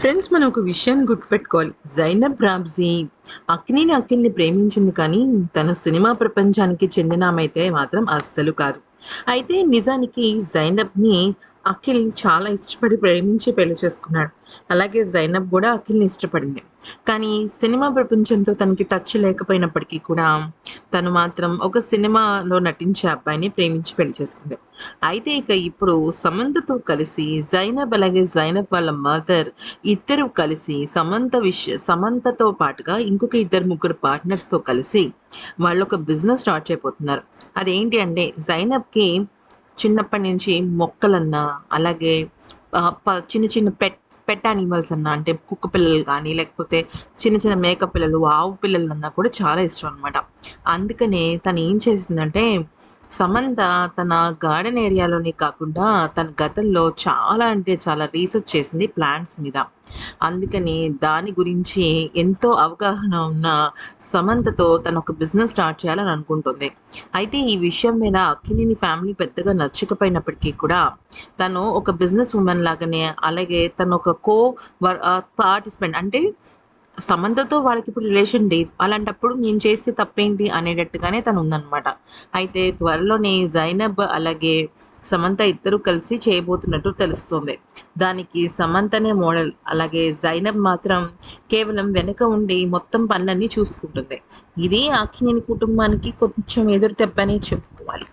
Friends మనం ఒక విషయాన్ని గుర్తుపెట్టుకోవాలి. జైనబ్ రాబ్జీ అక్కినేని అక్కిల్ని ప్రేమించింది కానీ తన సినిమా ప్రపంచానికి చెందిన ఆమె అయితే మాత్రం అస్సలు కాదు. అయితే నిజానికి జైనబ్ని అఖిల్ చాలా ఇష్టపడి ప్రేమించి పెళ్ళి చేసుకున్నాడు. అలాగే జైనబ్ కూడా అఖిల్ని ఇష్టపడింది. కానీ సినిమా ప్రపంచంతో తనకి టచ్ లేకపోయినప్పటికీ కూడా తను మాత్రం ఒక సినిమాలో నటించే అబ్బాయిని ప్రేమించి పెళ్ళి చేసుకుంది. అయితే ఇక ఇప్పుడు సమంతతో కలిసి జైనబ్ అలాగే జైనబ్ వాళ్ళ మదర్ ఇద్దరు కలిసి సమంత విష సమంతతో పాటుగా ఇంకొక ఇద్దరు ముగ్గురు పార్ట్నర్స్తో కలిసి వాళ్ళు ఒక బిజినెస్ స్టార్ట్ చేయబోతున్నారు. అదేంటి అంటే జైనబ్కి చిన్నప్పటి నుంచి మొక్కలన్నా అలాగే ప- చిన్న చిన్న పెట్ పెట్ యానిమల్స్ అన్నా అంటే కుక్క పిల్లలు కానీ లేకపోతే చిన్న చిన్న మేక పిల్లలు ఆవు పిల్లలు అన్నా కూడా చాలా ఇష్టం అనమాట అందుకనే తను ఏం చేసిందంటే సమంత తన గార్డెన్ ఏరియాలోనే కాకుండా తన గతంలో చాలా అంటే చాలా రీసెర్చ్ చేసింది ప్లాంట్స్ మీద. అందుకని దాని గురించి ఎంతో అవగాహన ఉన్న సమంతతో తను ఒక బిజినెస్ స్టార్ట్ చేయాలని అనుకుంటుంది. అయితే ఈ విషయం మీద అక్కినేని ఫ్యామిలీ పెద్దగా నచ్చకపోయినప్పటికీ కూడా తను ఒక బిజినెస్ ఉమెన్ లాగానే అలాగే తను ఒక కో పార్టిసిపెంట్ అంటే సమంతతో వాళ్ళకి ఇప్పుడు రిలేషన్ లేదు. అలాంటప్పుడు నేను చేస్తే తప్పేంటి అనేటట్టుగానే తను ఉందన్నమాట అయితే త్వరలోనే జైనబ్ అలాగే సమంత ఇద్దరు కలిసి చేయబోతున్నట్టు తెలుస్తుంది. దానికి సమంతనే మోడల్. అలాగే జైనబ్ మాత్రం కేవలం వెనక ఉండి మొత్తం పనులన్నీ చూసుకుంటుంది. ఇది ఆకినేని కుటుంబానికి కొంచెం ఎదురు దెబ్బనే చెప్పుకోవాలి